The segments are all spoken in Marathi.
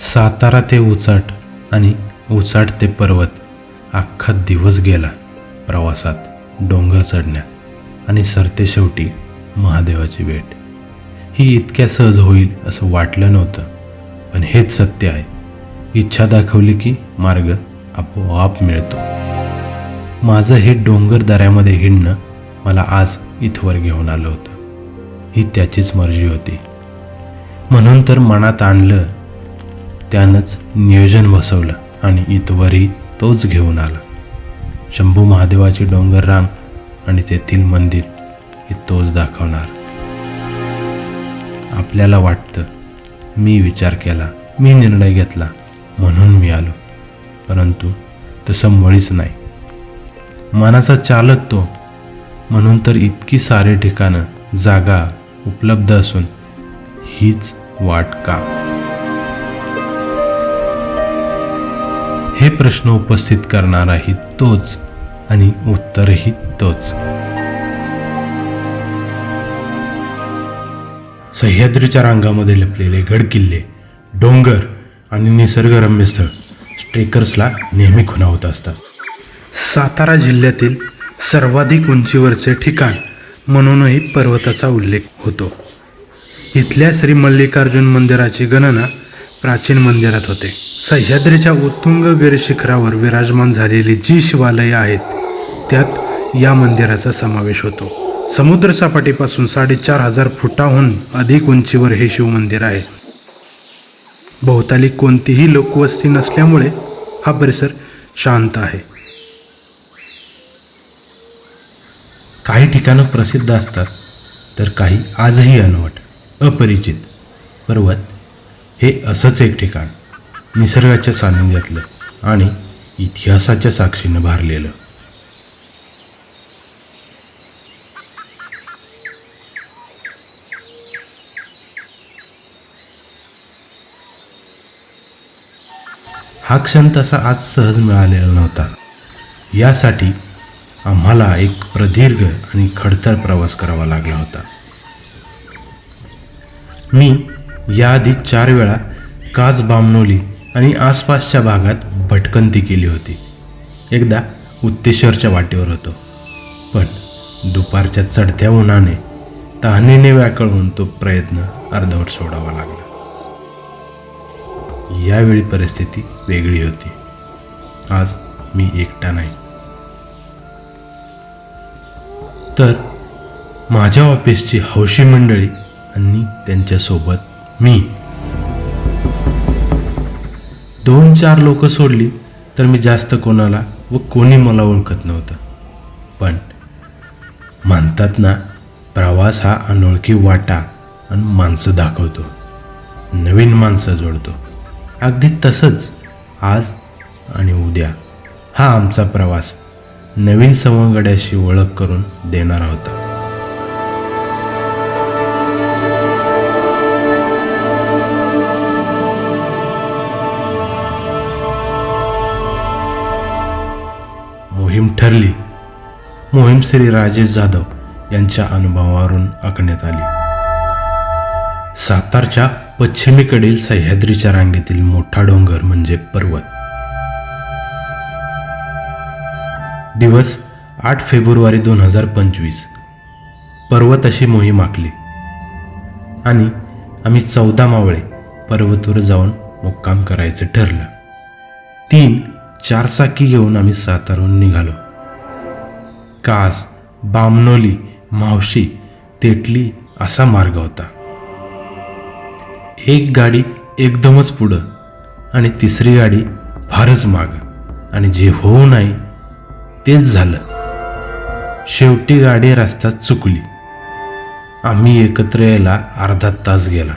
सातारा ते उचाट आणि उचाट ते पर्वत अख्खा दिवस गेला प्रवासात डोंगर चढण्यात आणि सरते शेवटी महादेवाची भेट. ही इतक्या सहज होईल असं वाटलं नव्हतं पण हेच सत्य आहे. इच्छा दाखवली की मार्ग आपोआप मिळतो. माझं हे डोंगर दऱ्यामध्ये हिंडणं मला आज इथवर घेऊन आलं होतं. ही त्याचीच मर्जी होती. म्हणून तर मनात आणलं त्यानंच नियोजन बसवलं आणि इथवरही तोच घेऊन आला. शंभू महादेवाची डोंगर रांग आणि तेथील मंदिर हे तोच दाखवणार. आपल्याला वाटतं मी विचार केला मी निर्णय घेतला म्हणून मी आलो. परंतु तसं मुळीच नाही. मनाचा चालक तो म्हणून तर इतकी सारे ठिकाणं जागा उपलब्ध असून हीच वाट का? प्रश्न उपस्थित करणाराही तोच आणि उत्तरही तोच. सह्याद्रीच्या रांगामध्ये लपलेले गडकिल्ले डोंगर आणि निसर्गरम्य स्थळ स्ट्रेकर्सला नेहमी खुणावत असतात. सातारा जिल्ह्यातील सर्वाधिक उंचीवरचे ठिकाण म्हणूनही पर्वताचा उल्लेख होतो. इथल्या श्री मल्लिकार्जुन मंदिराची गणना प्राचीन मंदिरात होते. सह्याद्रीच्या उत्तुंग शिखरावर विराजमान झालेली जी शिवालये आहेत त्यात या मंदिराचा समावेश होतो. समुद्रसपाटीपासून साडेचार हजार फुटाहून अधिक उंचीवर हे शिवमंदिर आहे. भोवताली कोणतीही लोकवस्ती नसल्यामुळे हा परिसर शांत आहे. काही ठिकाणं प्रसिद्ध असतात तर काही आजही अनवट अपरिचित. पर्वत हे असंच एक ठिकाण. निसर्गाच्या सानिध्यातलं आणि इतिहासाच्या साक्षीनं भारलेलं. हा क्षण तसा आज सहज मिळालेला नव्हता. यासाठी आम्हाला एक प्रदीर्घ आणि खडतर प्रवास करावा लागला होता. मी याआधी चार वेळा काच बामनोली आणि आसपासच्या भागात भटकंती केली होती. एकदा उत्तेश्वरच्या वाटेवर होतो. पण दुपारच्या चढत्या उन्हाने तहानेने व्याकळून तो प्रयत्न अर्धवट सोडावा लागला. यावेळी परिस्थिती वेगळी होती. आज मी एकटा नाही. तर माझ्या ऑफिसची हौशी मंडळी आणि त्यांच्यासोबत मी. दोन चार लोक सोडली तर मी जास्त कोणाला व कोणी मला ओळखत नव्हतं. पण म्हणतात ना प्रवास हा अनोळखी वाटा आणि माणसं दाखवतो. नवीन माणसं जोडतो. अगदी तसंच आज आणि उद्या हा आमचा प्रवास नवीन सवंगड्याशी ओळख करून देणारा होता. मोहीम ठरली. मोहीम श्री राजेश जाधव यांच्या अनुभवावरून आखण्यात आली. सातारच्या पश्चिमेकडील सह्याद्रीच्या रांगेतील मोठा डोंगर म्हणजे पर्वत. दिवस आठ फेब्रुवारी दोन हजार पंचवीस. पर्वत अशी मोहीम आखली. आणि आम्ही चौदा मावळे पर्वतवर जाऊन मुक्काम करायचं ठरलं. तीन चारचाकी घेऊन आम्ही सातारून निघालो. कास बामनोली मावशी तेटली असा मार्ग होता. एक गाडी एकदमच पुढं आणि तिसरी गाडी फारच माग. आणि जे होऊ नाही तेच झालं. शेवटी गाडी रस्त्यात चुकली. आम्ही एकत्र यायला अर्धा तास गेला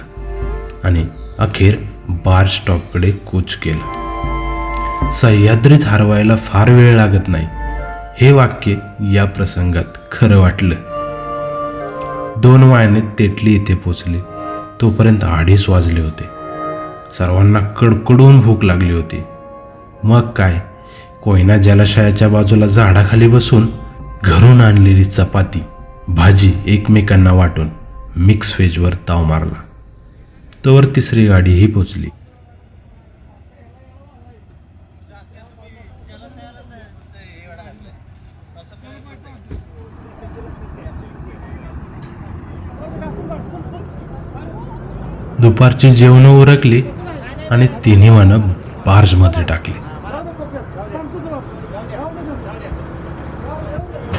आणि अखेर बार स्टॉपकडे कूच केलं. सह्याद्रीत हरवायला फार वेळ लागत नाही. हे वाक्य या प्रसंगात खरं वाटलं. दोन वायाने तेटली इथे पोचली. तोपर्यंत अडीच वाजले होते. सर्वांना कडकडून भूक लागली होती. मग काय? कोयना जलाशयाच्या बाजूला झाडाखाली बसून घरून आणलेली चपाती भाजी एकमेकांना वाटून मिक्स व्हेजवर ताव मारला. तोवर तिसरी गाडीही पोचली. दुपारची जेवणं उरकली आणि तिन्ही वाहनं बार्जमध्ये टाकली.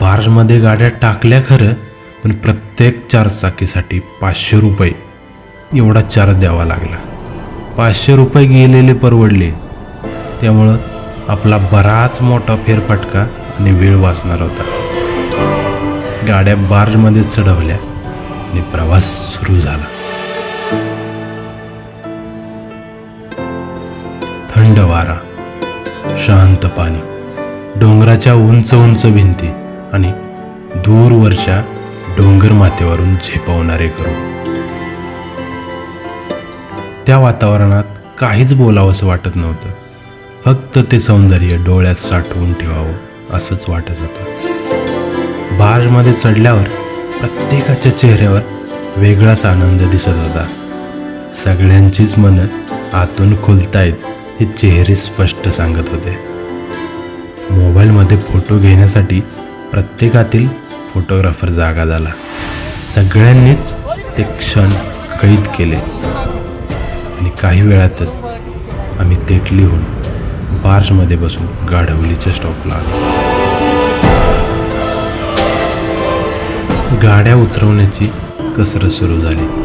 बार्जमध्ये गाड्या टाकल्या खरं पण प्रत्येक चारचाकीसाठी पाचशे रुपये. एवढा चार्ज द्यावा लागला. पाचशे रुपये गेलेले परवडले. त्यामुळं आपला बराच मोठा फेरफटका आणि वेळ वाचणार होता. गाड्या बार्जमध्ये चढवल्या आणि प्रवास सुरू झाला. थंड वारा शांत पाणी डोंगराच्या उंच उंच भिंती आणि दूरवरच्या डोंगर माथ्यावरून झेपवणारे गरुड त्या वातावरणात काहीच बोलावंसं वाटत नव्हतं. फक्त ते सौंदर्य डोळ्यात साठवून ठेवावं असंच वाटत होतं. बार्जमध्ये चढल्यावर प्रत्येकाच्या चेहऱ्यावर वेगळाच आनंद दिसत होता. सगळ्यांचीच मनं आतून खुलतायत. हे चेहरे स्पष्ट सांगत होते. मोबाईलमध्ये फोटो घेण्यासाठी प्रत्येकातील फोटोग्राफर जागा झाला. सगळ्यांनीच ते क्षण कैद केले. आणि काही वेळातच आम्ही तेटलीहून बार्शमध्ये बसून गाढवलीच्या स्टॉपला आलो. गाड्या उतरवण्याची कसरत सुरू झाली.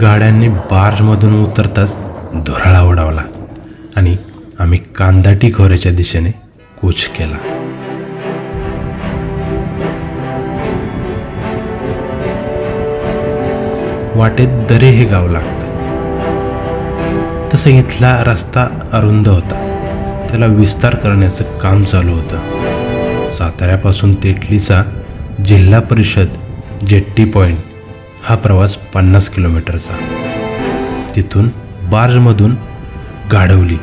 गाड्यांनी बार्जमधून उतरताच धुराळा उडावला आणि आम्ही कांदाटी खोऱ्याच्या दिशेने कूच केला. वाटेत दरे हे गाव लागतं. तसं इथला रस्ता अरुंद होता. त्याला विस्तार करण्याचं काम चालू होतं. साताऱ्यापासून तेटलीचा जिल्हा परिषद जेट्टी पॉईंट हा प्रवास पन्नास किलोमीटरचा. तिथून बार्जमधून गाढवली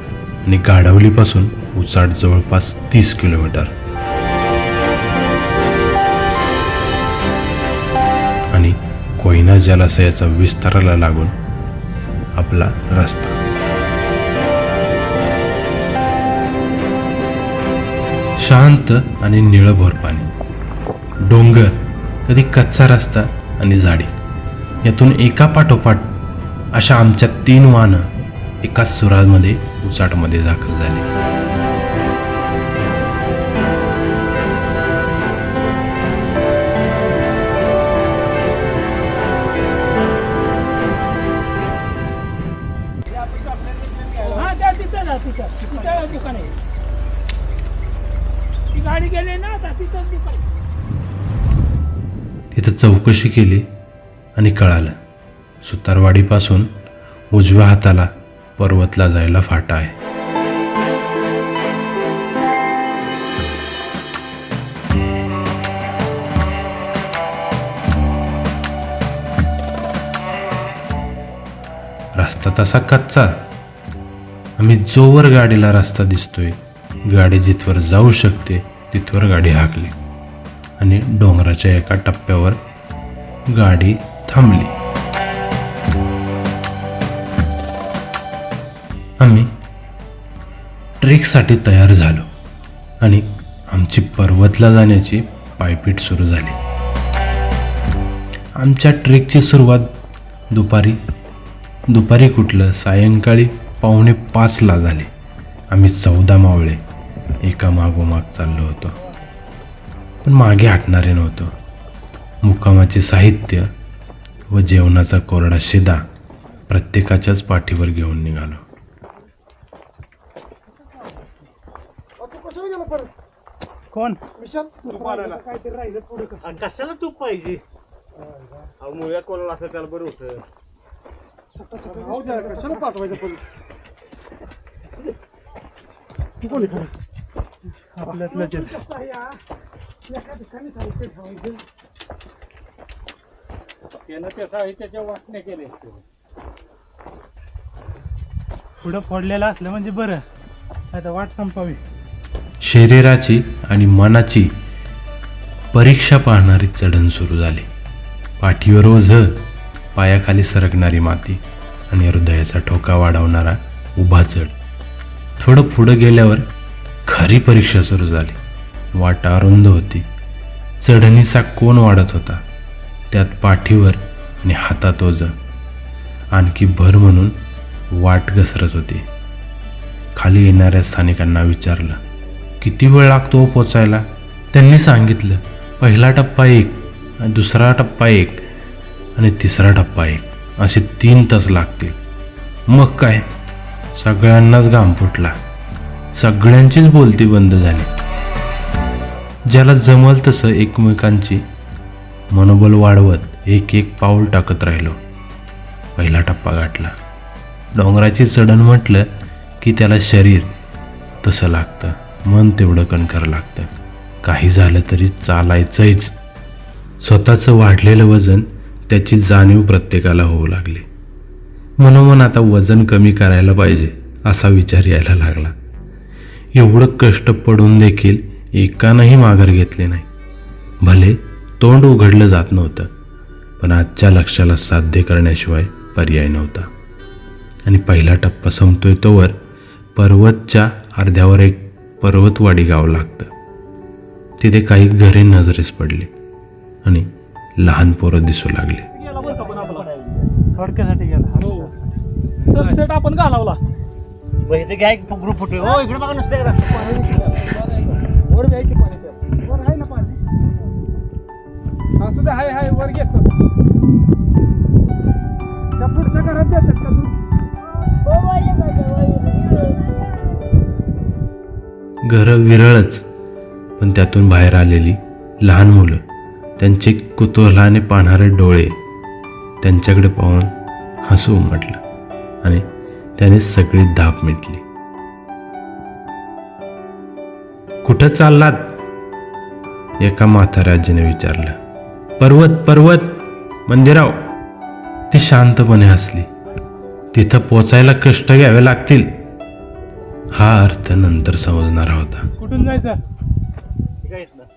आणि गाढवलीपासून उचाट जवळपास तीस किलोमीटर. आणि कोयना जलाशयाचा विस्ताराला लागून आपला रस्ता. शांत आणि निळभोर पाणी. डोंगर कधी कच्चा रस्ता आणि झाडी यातून एका पाठोपाठ अशा आमच्या तीन वाहनं एकाच सुरामध्ये उचाटमध्ये दाखल झाले. गाडी गेली ना तिथं चौकशी केली. आणि कळालं सुतारवाडीपासून उजव्या हाताला पर्वतला जायला फाटा आहे. रस्ता तसा कच्चा. आम्ही जोवर गाडीला रस्ता दिसतोय गाडी जिथवर जाऊ शकते तिथवर गाडी हाकली. आणि डोंगराच्या एका टप्प्यावर गाडी थांबली. आम्ही ट्रेकसाठी तयार झालो आणि आमची पर्वतला जाण्याची पायपीट सुरू झाली. आमच्या ट्रेकची सुरुवात दुपारी दुपारी कुठलं सायंकाळी पावणे पाचला झाली. आम्ही चौदा मावळे एका मागोमाग चाललो होतो. पण मागे हटणारे नव्हतो. मुक्कामाचे साहित्य व जेवणाचा कोरडा शिदा प्रत्येकाच्याच पाठीवर घेऊन निघालो. कोण? पुढे कसं आणि कशाला तूप पाहिजे? अहो मुळ्या कोणाला असं त्याला बरं होतं. कशाला पाठवायचं पण? तू कोणी खरं आपल्यातलंच आहे. कसं आहे हा? एका ठिकाणी साहित्य ठेवायचं त्यानं त्या साहित्याच्या वाटण्या केल्या असतील पुढं फोडलेलं असलं म्हणजे बरं. आता वाट संपावी. शरीराची आणि मनाची परीक्षा पाहणारी चढण सुरू झाली. पाठीवर ओझ पायाखाली सरकणारी माती आणि हृदयाचा ठोका वाढवणारा उभा चढ. थोडं पुढं गेल्यावर खरी परीक्षा सुरू झाली. वाट अरुंद होती. चढणीचा कोण वाढत होता? त्यात पाठीवर आणि हातात ओझ. आणखी भर म्हणून वाट घसरत होती. खाली येणाऱ्या स्थानिकांना विचारलं किती वेळ लागतो हो पोचायला? त्यांनी सांगितलं पहिला टप्पा एक आणि दुसरा टप्पा एक आणि तिसरा टप्पा एक असे तीन तास लागतील. मग काय? सगळ्यांनाच घाम फुटला. सगळ्यांचीच बोलती बंद झाली. ज्याला जमल तसं एकमेकांची मनोबल वाढवत एक एक पाऊल टाकत राहिलो. पहिला टप्पा गाठला. डोंगराची चढण म्हटलं की त्याला शरीर तसं लागतं. मन तेवढं कणकर लागतं. काही झालं तरी चालायचंच. स्वतःचं वाढलेलं वजन त्याची जाणीव प्रत्येकाला होऊ लागली. मनोमन आता वजन कमी करायला पाहिजे असा विचार यायला लागला. एवढं कष्ट पडून देखील एकानंही माघार घेतली नाही. भले तोंड उघडलं जात नव्हतं पण आजच्या लक्षाला साध्य करण्याशिवाय पर्याय नव्हता. आणि पहिला टप्पा संपतोय तोवर पर्वतच्या अर्ध्यावर एक पर्वतवाडी गाव लागतं. तिथे काही घरे नजरेस पडली आणि लहान पोरं दिसू लागली. थोडक्यासाठी हो. आपण घालावला. ग्रुप हो इकडे बघा नुसते असू दे हाय हाय वर घेतो त्या पुढच्या घरात देतात का तू? घरं विरळच पण त्यातून बाहेर आलेली लहान मुलं त्यांचे कुतूहलाने पाहणारे डोळे त्यांच्याकडे पाहून हसू उमटलं आणि त्याने सगळी धाप मिटली. कुठं चाललात? एका म्हाताऱ्याजीने विचारलं. पर्वत पर्वत मंदिराव. ती शांतपणे हसली. तिथं पोचायला कष्ट घ्यावे लागतील. हा अर्थ नंतर समजणारा होता. कुठून जायचं?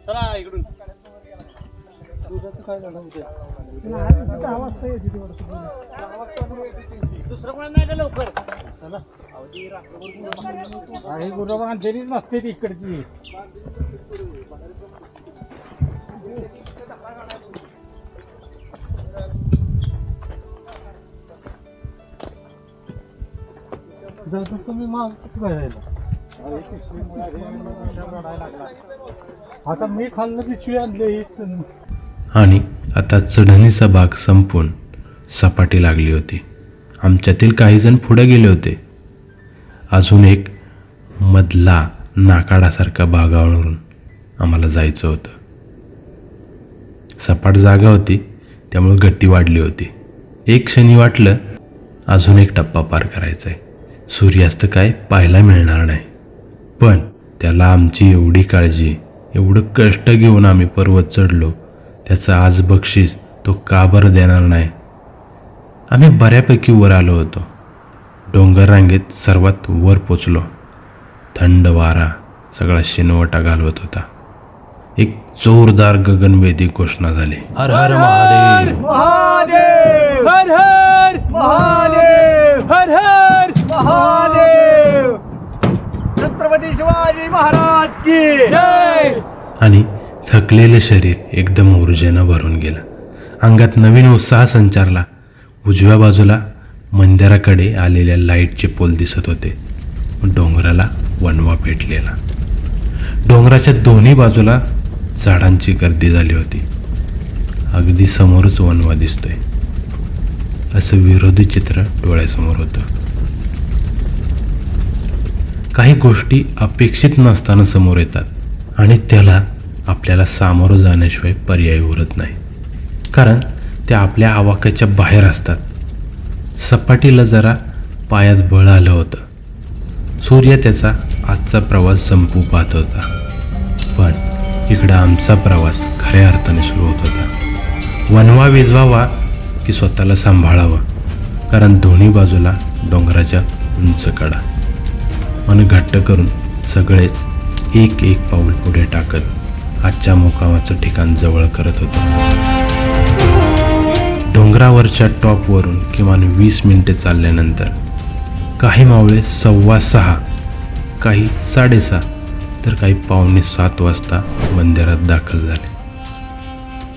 चला जसं तुम्ही मागच राहिला आता मी खाल्लं पिशवी आणले आणि आता चढणीचा भाग संपून सपाटी लागली होती. आमच्यातील काही जण पुढे गेले होते. अजून एक मधला नाकाडासारखा भागावरून आम्हाला जायचं होतं. सपाट जागा होती. त्यामुळे गट्टी वाढली होती. एक क्षणी वाटलं अजून एक टप्पा पार करायचा आहे सूर्यास्त काय पाहायला मिळणार नाही. पण त्याला आमची एवढी काळजी एवढं कष्ट घेऊन आम्ही पर्वत चढलो त्याचं आज बक्षीस तो का बरं देणार नाही? आम्ही बऱ्यापैकी वर आलो होतो. डोंगर रांगेत सर्वात वर पोचलो. थंड वारा सगळा शिनवटा घालवत होता. एक जोरदार गगनवेदी घोषणा झाली. हर हर महादेव. महादेव. हर हर महादेव. हर हर महादेव. छत्रपती शिवाजी महाराज की जय. आणि थकलेलं शरीर एकदम ऊर्जेनं भरून गेलं. अंगात नवीन उत्साह संचारला. उजव्या बाजूला मंदिराकडे आलेल्या लाईटचे पोल दिसत होते. डोंगराला वनवा पेटलेला. डोंगराच्या दोन्ही बाजूला झाडांची गर्दी झाली होती. अगदी समोरच वनवा दिसतोय. असं विरोधी चित्र डोळ्यासमोर होतं. काही गोष्टी अपेक्षित नसताना समोर येतात आणि त्याला आपल्याला सामोरं जाण्याशिवाय पर्याय उरत नाही. कारण त्या आपल्या आवाक्याच्या बाहेर असतात. सपाटीला जरा पायात बळ आलं होतं. सूर्य त्याचा आजचा प्रवास संपू पाहत होता. तिकडं इकडं आमचा प्रवास खऱ्या अर्थाने सुरू होत होता. वनवा विजवावा की स्वतःला सांभाळावं कारण दोन्ही बाजूला डोंगराच्या उंच कडा. मन घट्ट करून सगळेच एक एक पाऊल पुढे टाकत आजच्या मुकामाचं ठिकाण जवळ करत होतो. डोंगरावरच्या टॉपवरून किमान वीस मिनिटे चालल्यानंतर काही मावळे सव्वा सहा काही साडेसहा तर काही पावणे सात वाजता मंदिरात दाखल झाले.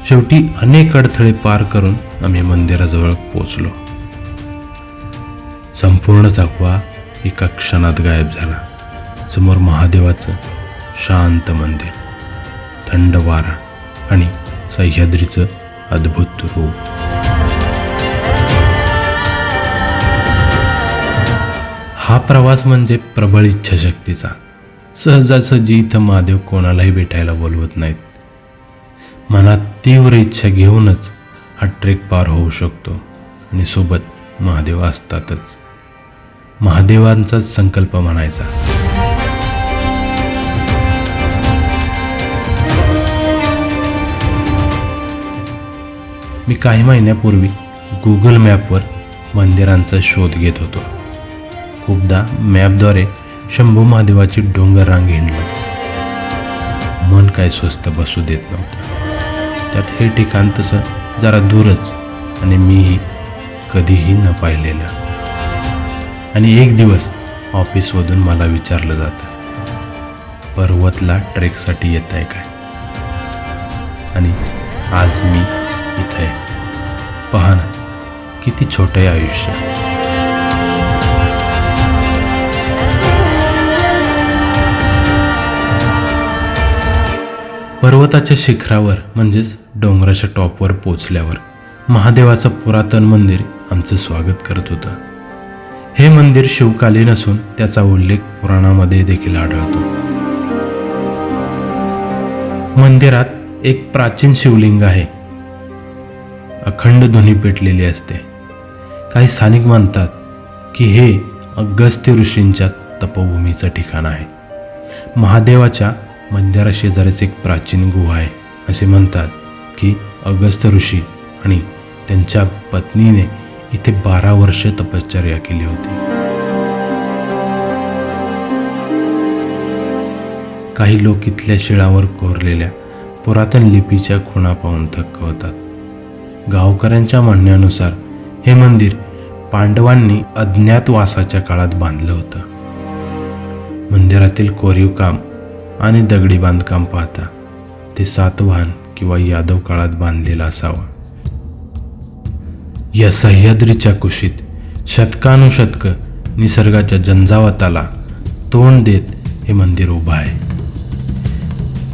शेवटी अनेक अडथळे पार करून आम्ही मंदिराजवळ पोचलो संपूर्ण थकवा एका क्षणात गायब झाला. समोर महादेवाचं शांत मंदिर थंड वारा आणि सह्याद्रीचं अद्भुत रूप. हा प्रवास म्हणजे प्रबळ इच्छाशक्तीचा. सहजासहजी इथं महादेव कोणालाही भेटायला बोलवत नाहीत. मनात तीव्र इच्छा घेऊनच हा ट्रेक पार होऊ शकतो आणि सोबत महादेव असतातच. महादेवांचाच संकल्प म्हणायचा. मी काही महिन्यापूर्वी गुगल मॅपवर मंदिरांचा शोध घेत होतो. खूपदा मॅपद्वारे शंभू महादेवाची डोंगर रांग हिंडलं. मन काय स्वस्त बसू देत नव्हतं. त्यात हे ठिकाण तसं जरा दूरच आणि मीही कधीही न पाहिलेलं. आणि एक दिवस ऑफिसमधून मला विचारलं जातं पर्वतला ट्रेकसाठी येत आहे काय? आणि आज मी इथं आहे. पहा ना किती छोटं आहे आयुष्य. पर्वताच्या शिखरावर म्हणजेच डोंगराच्या टॉपवर पोचल्यावर महादेवाचं पुरातन मंदिर आमचं स्वागत करत होतं. हे मंदिर शिवकालीन असून त्याचा उल्लेख पुराणामध्ये देखील आढळतो. मंदिरात एक प्राचीन शिवलिंग आहे. अखंड ध्वनी पेटलेली असते. काही स्थानिक मानतात की हे अगस्त्य ऋषींच्या तपोभूमीचं ठिकाण आहे. महादेवाच्या मंदिराशेजारीच एक प्राचीन गुहा आहे. असे म्हणतात की अगस्त्य ऋषी आणि त्यांच्या पत्नीने इथे बारा वर्ष तपश्चर्या केली होती. काही लोक इथल्या शिळावर कोरलेल्या पुरातन लिपीच्या खुणा पाहून थक्क होतात. गावकऱ्यांच्या म्हणण्यानुसार हे मंदिर पांडवांनी अज्ञातवासाच्या काळात बांधलं होतं. मंदिरातील कोरीव काम आणि दगडी बांधकाम पाहता ते सातवाहन किंवा यादव काळात बांधलेलं असावं. या सह्याद्रीच्या कुशीत शतकानुशतक निसर्गाच्या झंझावाताला तोंड देत हे मंदिर उभं आहे.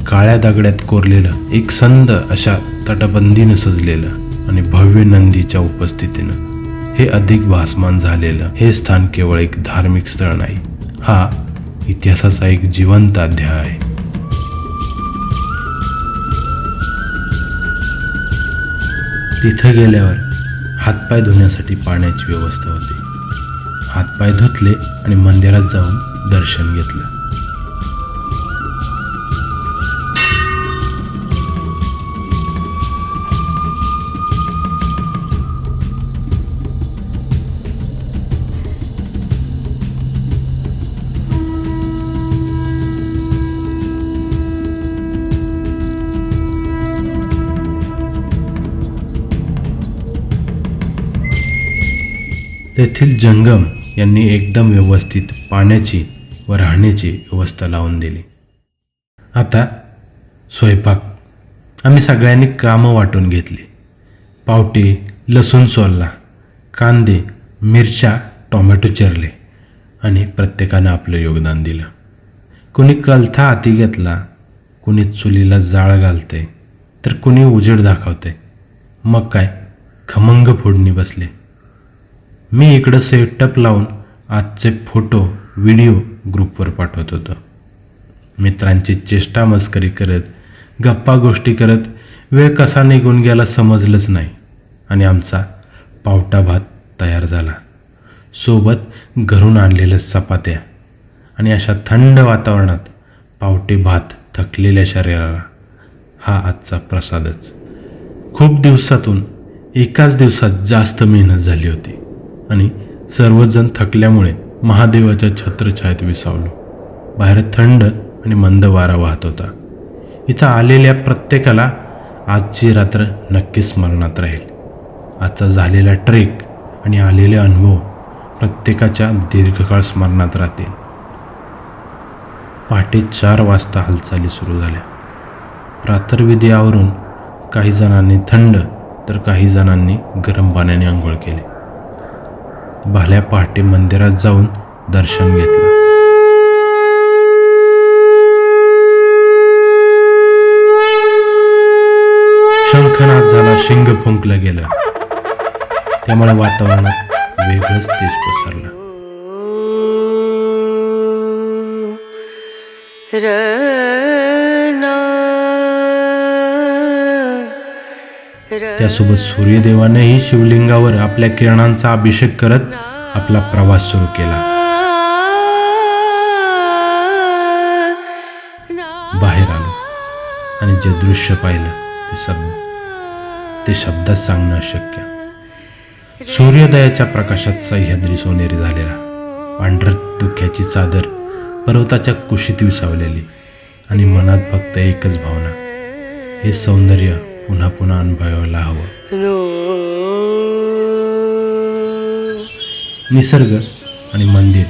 काळ्या दगड्यात कोरलेलं एक संद अशा तटबंदीनं सजलेलं आणि भव्य नंदीच्या उपस्थितीनं हे अधिक भासमान झालेलं हे स्थान केवळ एक धार्मिक स्थळ नाही हा इतिहासाचा एक जिवंत अध्याय. आहे तिथं गेल्यावर हातपाय धुण्यासाठी पाण्याची व्यवस्था होती. हातपाय धुतले आणि मंदिरात जाऊन दर्शन घेतलं. तेथील जंगम यांनी एकदम व्यवस्थित पाण्याची व राहण्याची व्यवस्था लावून दिली. आता स्वयंपाक. आम्ही सगळ्यांनी कामं वाटून घेतली. पावटे लसूण सोलला कांदे मिरच्या टोमॅटो चिरले आणि प्रत्येकानं आपलं योगदान दिलं. कुणी कलथा हाती घेतला कुणी चुलीला जाळ घालते तर कुणी उजेड दाखवते मग काय? खमंग फोडणी बसले. मी इकडं सेटअप लावून आजचे फोटो व्हिडिओ ग्रुपवर पाठवत होतो. मित्रांची चेष्टा मस्करी करत गप्पा गोष्टी करत वेळ कसा निघून गेला समजलंच नाही आणि आमचा पावटा भात तयार झाला. सोबत घरून आणलेल्या चपात्या आणि अशा थंड वातावरणात पावटे भात थकलेल्या शरीराला हा आजचा प्रसादच. खूप दिवसातून एकाच दिवसात जास्त मेहनत झाली होती. आणि सर्वजण थकल्यामुळे महादेवाच्या छत्रछायेत विसावलो. बाहेर थंड आणि मंद वारा वाहत होता. इथं आलेल्या प्रत्येकाला आजची रात्र नक्की स्मरणात राहील. आजचा झालेला ट्रेक आणि आलेले अनुभव प्रत्येकाच्या दीर्घकाळ स्मरणात राहतील. पहाटे चार वाजता हालचाली सुरू झाल्या. प्रातर्विधी आवरून काही जणांनी थंड तर काही जणांनी गरम पाण्याने आंघोळ केले. भाल्या पहाटे मंदिरात जाऊन दर्शन घेतलं. शंखनाद झाला शिंग फुंकलं गेलं. त्यामुळे वातावरणात वेगळंच तेज पसरलं. त्यासोबत सूर्यदेवानेही शिवलिंगावर आपल्या किरणांचा अभिषेक करत आपला प्रवास सुरू केला. बाहेर आलो आणि जे दृश्य पाहिलं ते सब ते शब्दात सांगणं अशक्य. सूर्योदयाच्या प्रकाशात सह्याद्री सोनेरी झालेला. पांढर डोक्याची चादर पर्वताच्या कुशीत विसावलेली आणि मनात फक्त एकच भावना हे सौंदर्य पुन्हा पुन्हा अनुभवायला हवं. निसर्ग आणि मंदिर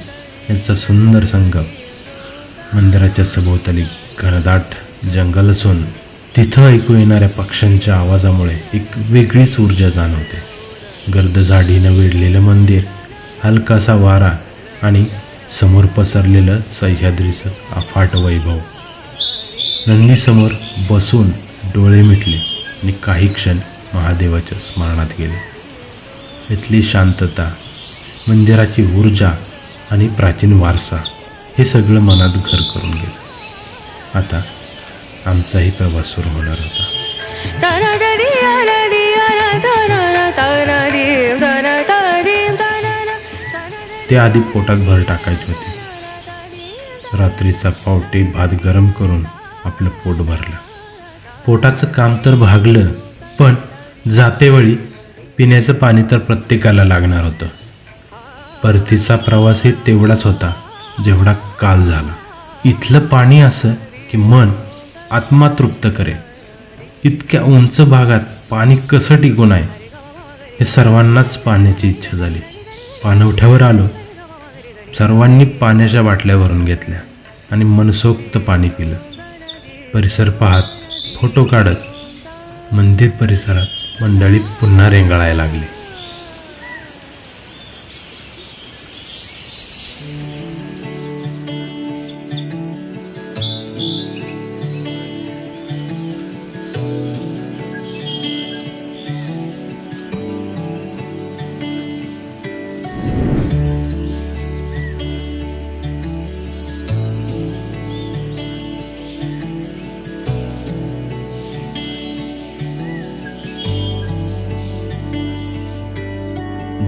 यांचा सुंदर संगम. मंदिराच्या सभोवताली घनदाट जंगल असून तिथं ऐकू येणाऱ्या पक्ष्यांच्या आवाजामुळे एक वेगळीच ऊर्जा जाणवते. गर्द झाडीनं वेढलेलं मंदिर हलकासा वारा आणि समोर पसरलेलं सह्याद्रीचं अफाट वैभव. नंदीसमोर बसून डोळे मिटले. आणि काही क्षण महादेवाच्या स्मरणात गेले. इथली शांतता मंदिराची ऊर्जा आणि प्राचीन वारसा हे सगळं मनात घर करून गेलं. आता आमचाही प्रवास सुरू होणार होता. ते आधी पोटात भर टाकायची होती. रात्रीचा पावटे भात गरम करून आपलं पोट भरलं. पोटाचं काम तर भागलं पण जातेवेळी पिण्याचं पाणी तर प्रत्येकाला लागणार होतं. परतीचा प्रवासही तेवढाच होता जेवढा काल झाला. इथलं पाणी असं की मन आत्मा तृप्त करेल. इतक्या उंच भागात पाणी कसं टिकून आहे? हे सर्वांनाच पाण्याची इच्छा झाली. पाणवठ्यावर आलो. सर्वांनी पाण्याच्या बाटल्या भरून घेतल्या आणि मनसोक्त पाणी पिलं. परिसर पाहत फोटो काढत मंदिर परिसरात मंडळी पुन्हा रेंगाळायला लागली.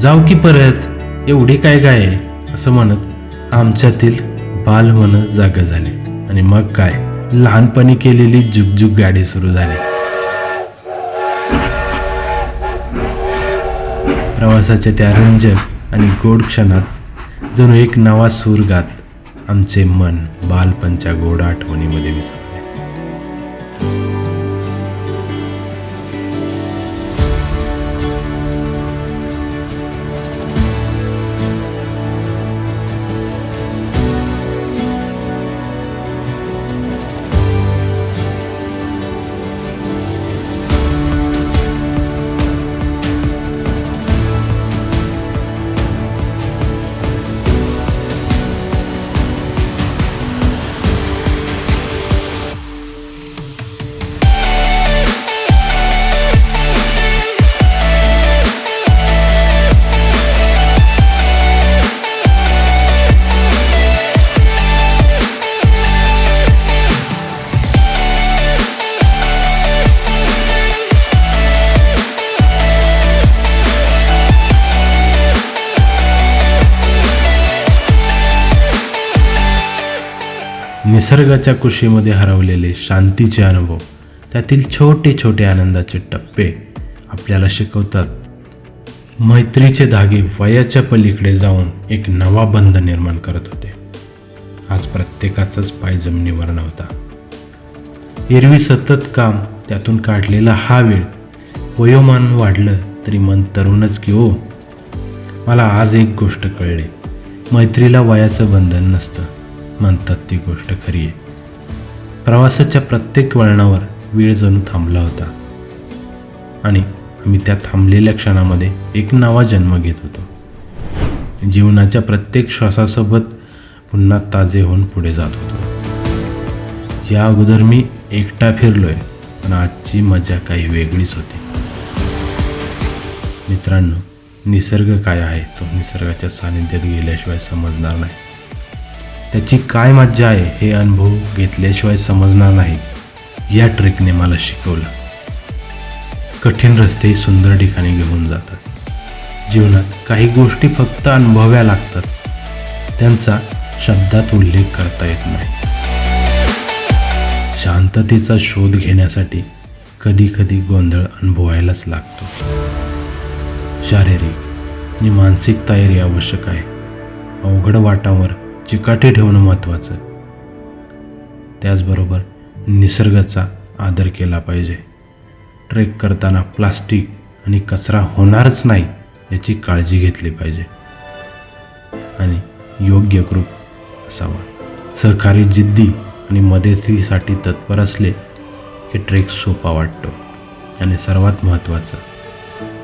जाऊ की परत एवढी काय काय? असं म्हणत आमच्यातील बाल मन जागा झाले. आणि मग काय? लहानपणी केलेली जुगजुग गाडी सुरू झाली. प्रवासाच्या त्या रंजक आणि गोड क्षणात जणू एक नवा सूर गात आमचे मन बालपणच्या गोड आठवणीमध्ये विसरले. निसर्गाच्या कुशीमध्ये हरवलेले शांतीचे अनुभव त्यातील छोटे छोटे आनंदाचे टप्पे आपल्याला शिकवतात. मैत्रीचे धागे वयाच्या पलीकडे जाऊन एक नवा बंध निर्माण करत होते. आज प्रत्येकाचाच पाय जमिनीवर नव्हता. एरवी सतत काम त्यातून काढलेला हा वेळ वयोमान वाढलं तरी मन तरुणच की हो मला आज एक गोष्ट कळली. मैत्रीला वयाचं बंधन नसतं. म्हणतात ती गोष्ट खरी आहे. प्रवासाच्या प्रत्येक वळणावर वेळ जणू थांबला होता. आणि आम्ही त्या थांबलेल्या क्षणामध्ये एक नवा जन्म घेत होतो. जीवनाच्या प्रत्येक श्वासासोबत पुन्हा ताजे होऊन पुढे जात होतो. या अगोदर मी एकटा फिरलोय पण आजची मजा काही वेगळीच होती. मित्रांनो निसर्ग काय आहे तो निसर्गाच्या सानिध्यात गेल्याशिवाय समजणार नाही. त्याची काय मज्जा आहे हे अनुभव घेतल्याशिवाय समजणार नाही. या ट्रेकने मला शिकवलं. कठीण रस्ते सुंदर ठिकाणी घेऊन जातात. जीवनात काही गोष्टी फक्त अनुभव्या लागतात. त्यांचा शब्दात उल्लेख करता येत नाही. शांततेचा शोध घेण्यासाठी कधी कधी गोंधळ अनुभवायलाच लागतो. शारीरिक आणि मानसिक तयारी आवश्यक आहे. अवघड वाटावर चिकाटी ठेवणं महत्त्वाचं त्याचबरोबर निसर्गाचा आदर केला पाहिजे. ट्रेक करताना प्लास्टिक आणि कचरा होणारच नाही याची काळजी घेतली पाहिजे. आणि योग्य ग्रुप असावा. सहकारी जिद्दी आणि मदतीसाठी तत्पर असले हे ट्रेक सोपा वाटतो. आणि सर्वात महत्त्वाचं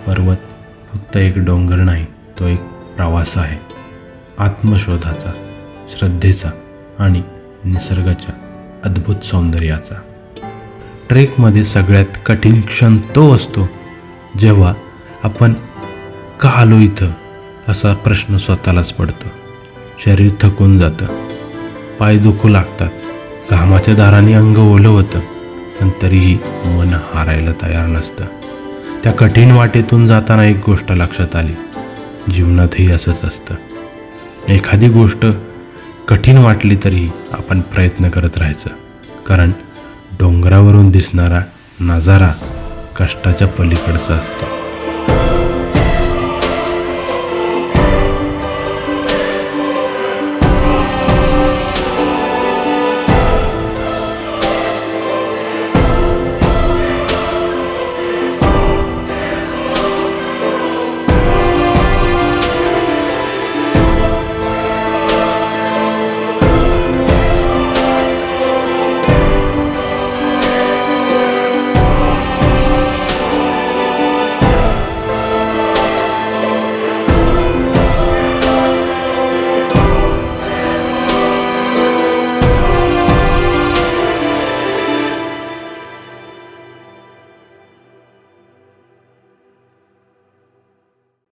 पर्वत फक्त एक डोंगर नाही तो एक प्रवास आहे. आत्मशोधाचा. श्रद्धेचा आणि निसर्गाच्या अद्भुत सौंदर्याचा. ट्रेकमध्ये सगळ्यात कठीण क्षण तो असतो जेव्हा आपण का आलो इथं असा प्रश्न स्वतःलाच पडतो. शरीर थकून जातं. पाय दुखू लागतात. घामाच्या दाराने अंग ओलं होतं पण तरीही मन हारायला तयार नसतं. त्या कठीण वाटेतून जाताना एक गोष्ट लक्षात आली. जीवनातही असंच असतं. एखादी गोष्ट कठीण वाटली तरी आपण प्रयत्न करत राहायचं. कारण डोंगरावरून दिसणारा नजारा कष्टाच्या पलीकडचा असतो.